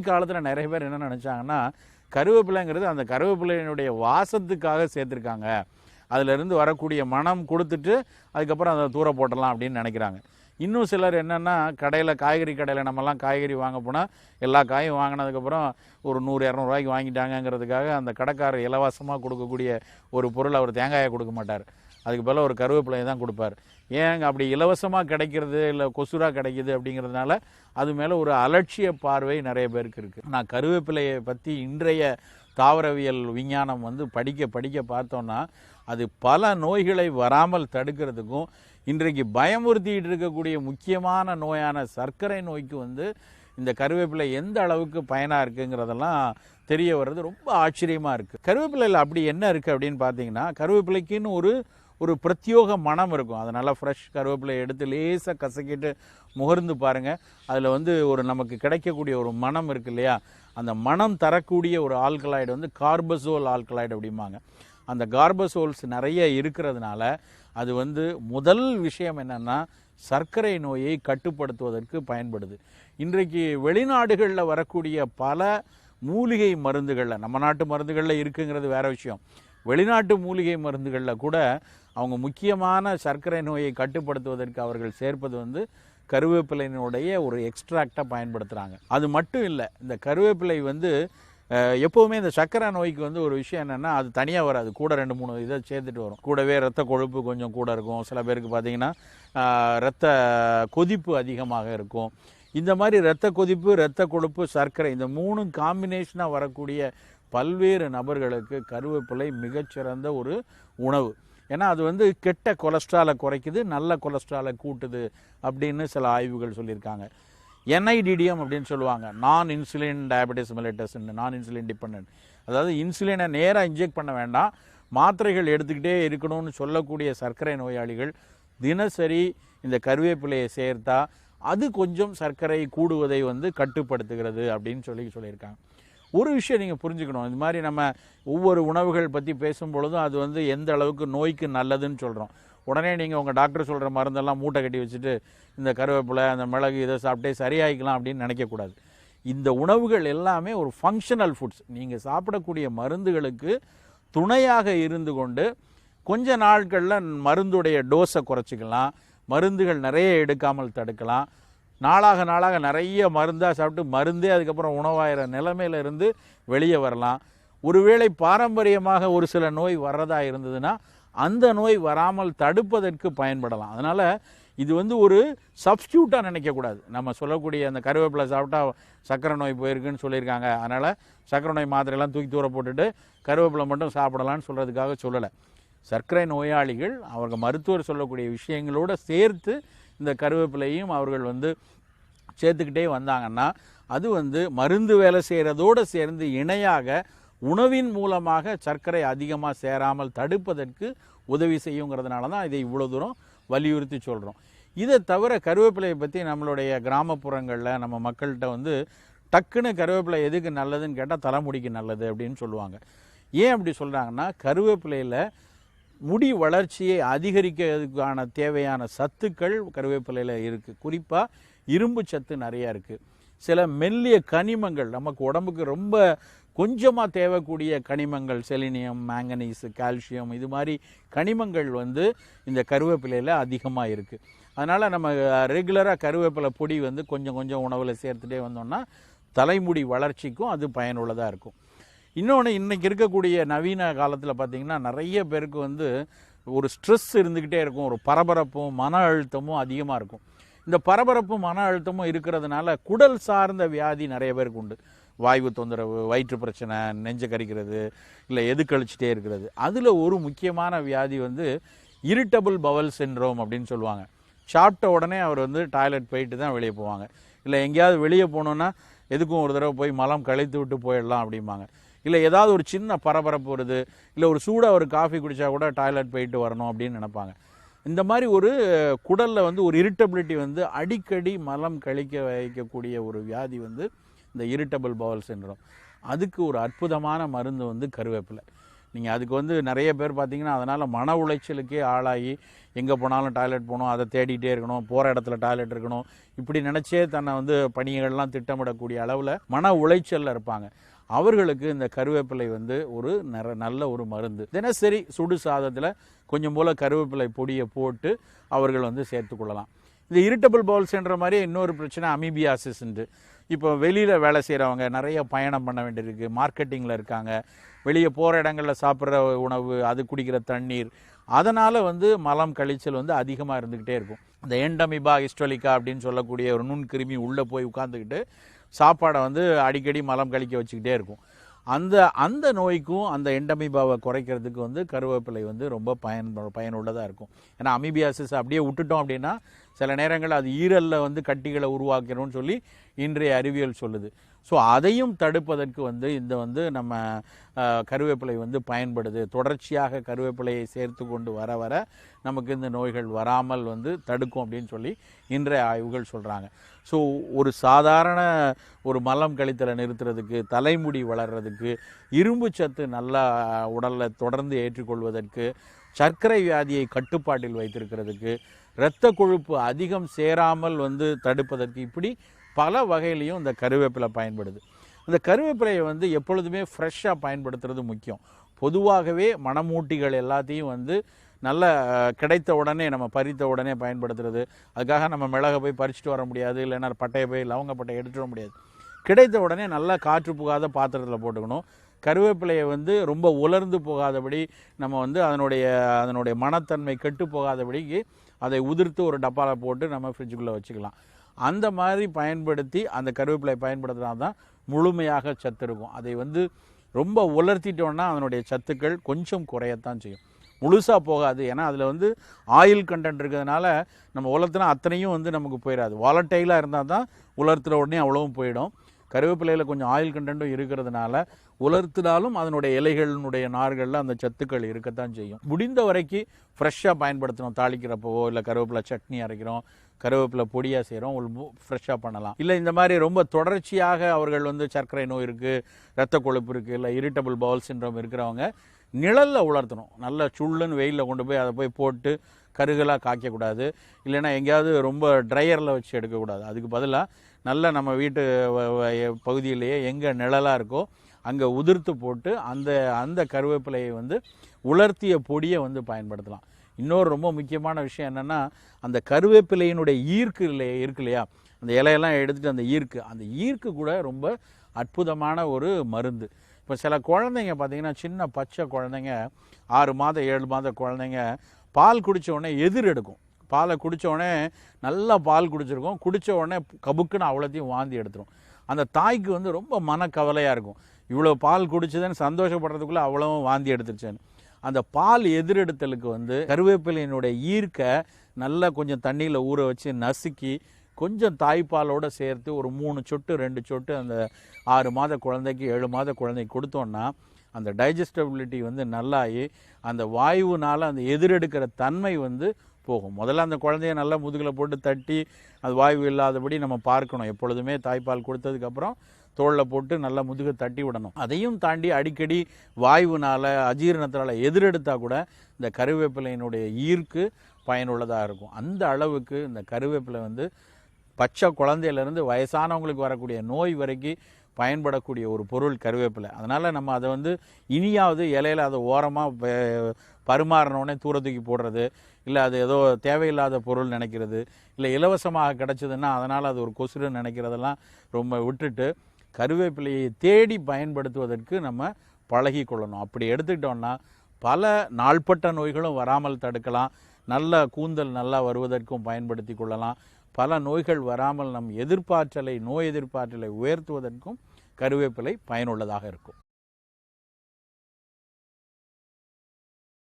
காலத்தில் நிறைய பேர் என்ன நினச்சாங்கன்னா கருவேப்பிலைங்கிறது அந்த கருவேப்பிலையினுடைய வாசத்துக்காக சேர்த்துருக்காங்க. அதிலிருந்து வரக்கூடிய மனம் கொடுத்துட்டு அதுக்கப்புறம் அதை தூர போட்டலாம் அப்படின்னு நினைக்கிறாங்க. இன்னும் சிலர் என்னென்னா கடையில் காய்கறி கடையில் நம்மலாம் காய்கறி வாங்க போனால் எல்லா காயும் வாங்கினதுக்கப்புறம் ஒரு நூறு இரநூறுவாய்க்கு வாங்கிட்டாங்கங்கிறதுக்காக அந்த கடைக்காரர் இலவசமாக கொடுக்கக்கூடிய ஒரு பொருள் அவர் தேங்காயை கொடுக்க மாட்டார். அதுக்கு பதிலாக ஒரு கருவேப்பிலையை தான் கொடுப்பார். ஏன் அப்படி இலவசமாக கிடைக்கிறது இல்லை கொசுராக கிடைக்கிது அப்படிங்கிறதுனால அது மேலே ஒரு அலட்சிய பார்வை நிறைய பேருக்கு இருக்குது நான் கருவேப்பிலையை பற்றி இன்றைய தாவரவியல் விஞ்ஞானம் வந்து படிக்க படிக்க பார்த்தோன்னா அது பல நோய்களை வராமல் தடுக்கிறதுக்கும் இன்றைக்கு பயமுறுத்திட்டு இருக்கக்கூடிய முக்கியமான நோயான சர்க்கரை நோய்க்கு வந்து இந்த கருவேப்பிலை எந்த அளவுக்கு பயனாக இருக்குங்கிறதெல்லாம் தெரிய வர்றது ரொம்ப ஆச்சரியமாக இருக்குது கருவேப்பிலையில் அப்படி என்ன இருக்குது அப்படின்னு பார்த்தீங்கன்னா கருவேப்பிலைக்குன்னு ஒரு ஒரு பிரத்யோக மனம் இருக்கும். அதை நல்லா ஃப்ரெஷ் கருவேப்பிலை எடுத்து லேசாக கசக்கிட்டு முகர்ந்து பாருங்கள் அதில் வந்து ஒரு நமக்கு கிடைக்கக்கூடிய ஒரு மனம் இருக்கு இல்லையா? அந்த மனம் தரக்கூடிய ஒரு ஆல்கலாய்டு வந்து கார்பசோல் ஆல்கலாய்டு அப்படிம்பாங்க. அந்த கார்பசோல்ஸ் நிறைய இருக்கிறதுனால அது வந்து முதல் விஷயம் என்னென்னா சர்க்கரை நோயை கட்டுப்படுத்துவதற்கு பயன்படுது. இன்றைக்கு வெளிநாடுகளில் வரக்கூடிய பல மூலிகை மருந்துகளில் நம்ம நாட்டு மருந்துகளில் இருக்குங்கிறது வேற விஷயம். வெளிநாட்டு மூலிகை மருந்துகளில் கூட அவங்க முக்கியமான சர்க்கரை நோயை கட்டுப்படுத்துவதற்கு அவர்கள் சேர்ப்பது வந்து கருவேப்பிலையினுடைய ஒரு எக்ஸ்ட்ராக்டாக பயன்படுத்துகிறாங்க அது மட்டும் இல்லை இந்த கருவேப்பிலை வந்து எப்போவுமே இந்த சர்க்கரை நோய்க்கு வந்து ஒரு விஷயம் என்னென்னா அது தனியாக வராது. கூட ரெண்டு மூணு இதை சேர்த்துட்டு வரும். கூடவே ரத்த கொழுப்பு கொஞ்சம் கூட இருக்கும். சில பேருக்கு பார்த்தீங்கன்னா ரத்த கொதிப்பு அதிகமாக இருக்கும். இந்த மாதிரி இரத்த கொதிப்பு இரத்த கொழுப்பு சர்க்கரை இந்த மூணு காம்பினேஷனாக வரக்கூடிய பல்வேறு நபர்களுக்கு கருவேப்பிலை மிகச்சிறந்த ஒரு உணவு. ஏன்னா அது வந்து கெட்ட கொலஸ்ட்ராலை குறைக்குது நல்ல கொலஸ்ட்ராலை கூட்டுது அப்படின்னு சில ஆய்வுகள் சொல்லியிருக்காங்க. என்ஐடிடிஎம் அப்படின்னு சொல்லுவாங்க. நான் இன்சுலின் டயபெட்டிஸ் மெலிட்டஸ் நான் இன்சுலின் டிபெண்ட் அதாவது இன்சுலினை நேராக இன்ஜெக்ட் பண்ண வேண்டாம். மாத்திரைகள் எடுத்துக்கிட்டே இருக்கணும்னு சொல்லக்கூடிய சர்க்கரை நோயாளிகள் தினசரி இந்த கருவேப்பிலையை சேர்த்தா அது கொஞ்சம் சர்க்கரை கூடுவதை வந்து கட்டுப்படுத்துகிறது அப்படின்னு சொல்லி சொல்லியிருக்காங்க. ஒரு விஷயம் நீங்கள் புரிஞ்சுக்கணும். இது மாதிரி நம்ம ஒவ்வொரு உணவுகள் பற்றி பேசும் பொழுதும் அது வந்து எந்த அளவுக்கு நோய்க்கு நல்லதுன்னு சொல்கிறோம் உடனே நீங்கள் உங்கள் டாக்டர் சொல்கிற மருந்தெல்லாம் மூட்டை கட்டி வச்சுட்டு இந்த கருவேப்பிலை அந்த மிளகு இதை சாப்பிட்டே சரியாயிக்கலாம் அப்படின்னு நினைக்கக்கூடாது. இந்த உணவுகள் எல்லாமே ஒரு ஃபங்க்ஷனல் ஃபுட்ஸ் நீங்கள் சாப்பிடக்கூடிய மருந்துகளுக்கு துணையாக இருந்து கொண்டு கொஞ்ச நாட்களில் மருந்துடைய டோஸை குறைச்சிக்கலாம். மருந்துகள் நிறைய எடுக்காமல் தடுக்கலாம். நாளாக நாளாக நிறைய மருந்தாக சாப்பிட்டு மருந்தே அதுக்கப்புறம் உணவாகிற நிலைமையில இருந்து வெளியே வரலாம். ஒருவேளை பாரம்பரியமாக ஒரு சில நோய் வர்றதா இருந்ததுன்னா அந்த நோய் வராமல் தடுப்பதற்கு பயன்படலாம். அதனால் இது வந்து ஒரு சப்ஸ்டியூட்டாக நினைக்கக்கூடாது. நம்ம சொல்லக்கூடிய அந்த கருவேப்பிலை சாப்பிட்டா சக்கரை நோய் போயிருக்குன்னு சொல்லியிருக்காங்க. அதனால் சக்கரை நோய் மாத்திரையெல்லாம் தூக்கி தூர போட்டுட்டு கருவேப்பிலை மட்டும் சாப்பிடலான்னு சொல்கிறதுக்காக சொல்லலை. சர்க்கரை நோயாளிகள் அவர்கள் மருத்துவர் சொல்லக்கூடிய விஷயங்களோடு சேர்த்து இந்த கருவேப்பிலையும் அவர்கள் வந்து சேர்த்துக்கிட்டே வந்தாங்கன்னா அது வந்து மருந்து வேலை செய்கிறதோடு சேர்ந்து இணையாக உணவின் மூலமாக சர்க்கரை அதிகமாக சேராமல் தடுப்பதற்கு உதவி செய்யுங்கிறதுனால தான் இதை இவ்வளோ தூரம் வலியுறுத்தி சொல்கிறோம் இதை தவிர கருவேப்பிலையை பற்றி நம்மளுடைய கிராமப்புறங்களில் நம்ம மக்கள்கிட்ட வந்து டக்குன்னு கருவேப்பிலை எதுக்கு நல்லதுன்னு கேட்டால் தலைமுடிக்கு நல்லது அப்படின்னு சொல்லுவாங்க. ஏன் அப்படி சொல்கிறாங்கன்னா கருவேப்பிலையில் முடி வளர்ச்சியை அதிகரிக்கிறதுக்கான தேவையான சத்துக்கள் கருவேப்பிலையில் இருக்குது குறிப்பாக இரும்பு சத்து நிறையா இருக்குது சில மெல்லிய கனிமங்கள் நமக்கு உடம்புக்கு ரொம்ப கொஞ்சமாக தேவைக்கூடிய கனிமங்கள் செலினியம் மேங்கனீஸ் கால்சியம் இது மாதிரி கனிமங்கள் வந்து இந்த கருவேப்பிலையில் அதிகமாக இருக்குது அதனால் நம்ம ரெகுலராக கருவேப்பிலை பொடி வந்து கொஞ்சம் கொஞ்சம் உணவில் சேர்த்துட்டே வந்தோம்னா தலைமுடி வளர்ச்சிக்கும் அது பயனுள்ளதாக இருக்கும். இன்னொன்று இன்றைக்கி இருக்கக்கூடிய நவீன காலத்தில் பார்த்திங்கன்னா நிறைய பேருக்கு வந்து ஒரு ஸ்ட்ரெஸ் இருந்துக்கிட்டே இருக்கும். ஒரு பரபரப்பும் மன அழுத்தமும் அதிகமாக இருக்கும். இந்த பரபரப்பும் மன அழுத்தமும் இருக்கிறதுனால குடல் சார்ந்த வியாதி நிறைய பேருக்கு உண்டு. வாய்வு தொந்தரவு வயிற்று பிரச்சனை நெஞ்சை கரிக்கிறது இல்லை எது கழிச்சிட்டே இருக்கிறது. அதில் ஒரு முக்கியமான வியாதி வந்து இரிட்டபிள் பவல் சின்ரோம் அப்படின்னு சொல்லுவாங்க. சாப்பிட்ட உடனே அவர் வந்து டாய்லெட் போயிட்டு தான் வெளியே போவாங்க. இல்லை எங்கேயாவது வெளியே போகணுன்னா எதுக்கும் ஒரு தடவை போய் மலம் கழித்து விட்டு போயிடலாம் அப்படிம்பாங்க. இல்லை ஏதாவது ஒரு சின்ன பரபரப்பு வருது இல்லை ஒரு சூடாக ஒரு காஃபி குடித்தா கூட டாய்லெட் போயிட்டு வரணும் அப்படின்னு நினைப்பாங்க. இந்த மாதிரி ஒரு குடலில் வந்து ஒரு இரிட்டபிலிட்டி வந்து அடிக்கடி மலம் கழிக்க வைக்கக்கூடிய ஒரு வியாதி வந்து இந்த இரிட்டபிள் பவல் சென்றோம் அதுக்கு ஒரு அற்புதமான மருந்து வந்து கருவேப்பிலை. நீங்கள் அதுக்கு வந்து நிறைய பேர் பார்த்தீங்கன்னா அதனால் மன உளைச்சலுக்கே ஆளாகி எங்கே போனாலும் டாய்லெட் போகணும் அதை தேடிட்டே இருக்கணும் போகிற இடத்துல டாய்லெட் இருக்கணும். இப்படி நினச்சே தன்னை வந்து பணிகள்லாம் திட்டமிடக்கூடிய அளவில் மன உளைச்சலில் இருப்பாங்க. அவர்களுக்கு இந்த கருவேப்பிலை வந்து ஒரு நல்ல ஒரு மருந்து. தினசரி சுடு சாதத்தில் கொஞ்சம் போல் கருவேப்பிலை பொடியை போட்டு அவர்கள் வந்து சேர்த்துக்கொள்ளலாம் இந்த இரிட்டபிள் பவுல்ஸ்ன்ற மாதிரி இன்னொரு பிரச்சனை அமீபியாசிஸ்ன்ட்டு இப்போ வெளியில் வேலை செய்கிறவங்க நிறைய பயணம் பண்ண வேண்டியிருக்கு. மார்க்கெட்டிங்கில் இருக்காங்க. வெளியே போகிற இடங்களில் சாப்பிட்ற உணவு அது குடிக்கிற தண்ணீர். அதனால் வந்து மலம் கழிச்சல் வந்து அதிகமாக இருந்துக்கிட்டே இருக்கும். இந்த எண்டமிபா ஹிஸ்டோலிக்கா அப்படின்னு சொல்லக்கூடிய ஒரு நுண்கிருமி உள்ளே போய் உட்காந்துக்கிட்டு சாப்பாடை வந்து அடிக்கடி மலம் கழிக்க வச்சுக்கிட்டே இருக்கும். அந்த அந்த நோய்க்கும் அந்த எண்டமிபாவை குறைக்கிறதுக்கு வந்து கருவேப்பிலை வந்து ரொம்ப பயன் பயனுள்ளதாக இருக்கும். ஏன்னா அமீபியாசிஸ் அப்படியே விட்டுட்டோம் அப்படின்னா சில நேரங்கள் அது ஈரலில் வந்து கட்டிகளை உருவாக்கணும்னு சொல்லி இன்றைய அறிவியல் சொல்லுது. ஸோ அதையும் தடுப்பதற்கு வந்து இந்த வந்து நம்ம கருவேப்பிலை வந்து பயன்படுது. தொடர்ச்சியாக கருவேப்பிலையை சேர்த்து கொண்டு வர வர நமக்கு இந்த நோய்கள் வராமல் வந்து தடுக்கும் அப்படின்னு சொல்லி இன்றைய ஆய்வுகள் சொல்கிறாங்க ஸோ ஒரு சாதாரண ஒரு மலம் கழித்தலை நிறுத்துறதுக்கு தலைமுடி வளர்றதுக்கு இரும்பு சத்து நல்லா உடலில் தொடர்ந்து ஏற்றுக்கொள்வதற்கு சர்க்கரை வியாதியை கட்டுப்பாட்டில் வைத்திருக்கிறதுக்கு இரத்த கொழுப்பு அதிகம் சேராமல் வந்து தடுப்பதற்கு இப்படி பல வகையிலையும் இந்த கருவேப்பிலை பயன்படுது. இந்த கருவேப்பிலையை வந்து எப்பொழுதுமே ஃப்ரெஷ்ஷாக பயன்படுத்துறது முக்கியம். பொதுவாகவே மணமூட்டிகள் எல்லாத்தையும் வந்து நல்ல கிடைத்த உடனே நம்ம பறித்த உடனே பயன்படுத்துறது. அதுக்காக நம்ம மிளகை போய் பறிச்சுட்டு வர முடியாது இல்லைன்னா பட்டையை போய் லவங்க பட்டையை எடுத்துட முடியாது. கிடைத்த உடனே நல்லா காற்று புகாத பாத்திரத்தில் போட்டுக்கணும். கருவேப்பிலையை வந்து ரொம்ப உலர்ந்து போகாதபடி நம்ம வந்து அதனுடைய அதனுடைய மனத்தன்மை கெட்டு போகாதபடிக்கு அதை உதிர்த்து ஒரு டப்பாவில் போட்டு நம்ம ஃப்ரிட்ஜுக்குள்ளே வச்சுக்கலாம். அந்த மாதிரி பயன்படுத்தி அந்த கருவேப்பிலை பயன்படுத்தினா தான் முழுமையாக சத்து இருக்கும். அதை வந்து ரொம்ப உலர்த்திட்டோன்னா அதனுடைய சத்துக்கள் கொஞ்சம் குறையத்தான் செய்யும். முழுசாக போகாது. ஏன்னா அதில் வந்து ஆயில் கண்டென்ட் இருக்கிறதுனால நம்ம உலர்த்தினா அத்தனையும் வந்து நமக்கு போயிடாது. வாலட்டைலாக இருந்தால் தான் உலர்த்துற உடனே அவ்வளவும் போயிடும். கருவேப்பிலையில் கொஞ்சம் ஆயில் கண்டென்ட்டும் இருக்கிறதுனால உலர்த்தினாலும் அதனுடைய இலைகளினுடைய நார்களில் அந்த சத்துக்கள் இருக்கத்தான் செய்யும். முடிந்த வரைக்கும் ஃப்ரெஷ்ஷாக பயன்படுத்தணும். தாளிக்கிறப்போவோ இல்லை கருவேப்பிலை சட்னி அரைக்கிறோம். கருவேப்பிலை பொடியாக செய்கிறோம் ஃப்ரெஷ்ஷாக பண்ணலாம். இல்லை இந்த மாதிரி ரொம்ப தொடர்ச்சியாக அவர்கள் வந்து சர்க்கரை நோய் இருக்குது ரத்த கொழுப்பு இருக்குது இல்லை இரிட்டபிள் பவுல் சின்ரம் இருக்கிறவங்க நிழலில் உலர்த்தணும். நல்ல சுள்ளுன்னு வெயிலில் கொண்டு போய் அதை போய் போட்டு கருகலாக காய்க்கக்கூடாது. இல்லைன்னா எங்கேயாவது ரொம்ப ட்ரையரில் வச்சு எடுக்கக்கூடாது. அதுக்கு பதிலாக நல்ல நம்ம வீட்டு வ- பகுதியிலேயே எங்கே நிழலாக இருக்கோ அங்கே உதிர்த்து போட்டு அந்த அந்த கருவேப்பிலையை வந்து உலர்த்திய பொடியை வந்து பயன்படுத்தலாம். இன்னொரு ரொம்ப முக்கியமான விஷயம் என்னென்னா அந்த கருவேப்பிலையினுடைய ஈர்க்கு இல்லையா இருக்கு இல்லையா? அந்த இலையெல்லாம் எடுத்துகிட்டு அந்த ஈர்க்கு. அந்த ஈர்க்கு கூட ரொம்ப அற்புதமான ஒரு மருந்து. இப்போ சில குழந்தைங்க பார்த்தீங்கன்னா சின்ன பச்சை குழந்தைங்க ஆறு மாதம் ஏழு மாத குழந்தைங்க பால் குடித்த உடனே எதிர் எடுக்கும். பாலை குடித்த உடனே நல்லா பால் குடிச்சிருக்கும். குடித்த உடனே கபுக்குன்னு அவ்வளோத்தையும் வாந்தி எடுத்துரும். அந்த தாய்க்கு வந்து ரொம்ப மனக்கவலையாக இருக்கும். இவ்வளோ பால் குடிச்சதுன்னு சந்தோஷப்படுறதுக்குள்ளே அவ்வளவும் வாந்தி எடுத்துருச்சேன்னு. அந்த பால் எதிரெடுத்தலுக்கு வந்து கருவேப்பிலையினுடைய ஈர்க்க நல்லா கொஞ்சம் தண்ணியில் ஊற வச்சு நசுக்கி கொஞ்சம் தாய்ப்பாலோடு சேர்த்து ஒரு மூணு சொட்டு ரெண்டு சொட்டு அந்த ஆறு மாத குழந்தைக்கு ஏழு மாத குழந்தைக்கு கொடுத்தோன்னா அந்த டைஜஸ்டபிலிட்டி வந்து நல்லாயி அந்த வாயுனால் அந்த எதிரெடுக்கிற தன்மை வந்து போகும். முதல்ல அந்த குழந்தைய நல்லா முதுகில் போட்டு தட்டி அது வாய்வு இல்லாதபடி நம்ம பார்க்கணும். எப்பொழுதுமே தாய்ப்பால் கொடுத்ததுக்கப்புறம் தோளில் போட்டு நல்லா முதுகை தட்டி விடணும். அதையும் தாண்டி அடிக்கடி வாயுனால அஜீரணத்தினால் எதிரெடுத்தால் கூட இந்த கருவேப்பிலையினுடைய ஈர்க்கு பயனுள்ளதாக இருக்கும். அந்த அளவுக்கு இந்த கருவேப்பிலை வந்து பச்சை குழந்தையிலேருந்து வயசானவங்களுக்கு வரக்கூடிய நோய் வரைக்கும் பயன்படக்கூடிய ஒரு பொருள் கருவேப்பிலை. அதனால் நம்ம அதை வந்து இனியாவது இலையில அதை ஓரமாக பரிமாறினோடனே தூர தூக்கி போடுறது இல்லை அது ஏதோ தேவையில்லாத பொருள் நினைக்கிறது இல்லை இலவசமாக கிடச்சிதுன்னா அதனால் அது ஒரு கொசுன்னு நினைக்கிறதெல்லாம் ரொம்ப விட்டுட்டு கருவேப்பிலையை தேடி பயன்படுத்துவதற்கு நம்ம பழகி கொள்ளணும் அப்படி எடுத்துக்கிட்டோன்னா பல நாள்பட்ட நோய்களும் வராமல் தடுக்கலாம். நல்ல கூந்தல் நல்லா வருவதற்கும் பயன்படுத்தி கொள்ளலாம். பல நோய்கள் வராமல் நம் எதிர்ப்பாற்றலை நோய் எதிர்ப்பாற்றலை உயர்த்துவதற்கும் கருவேப்பிலை பயனுள்ளதாக இருக்கும்.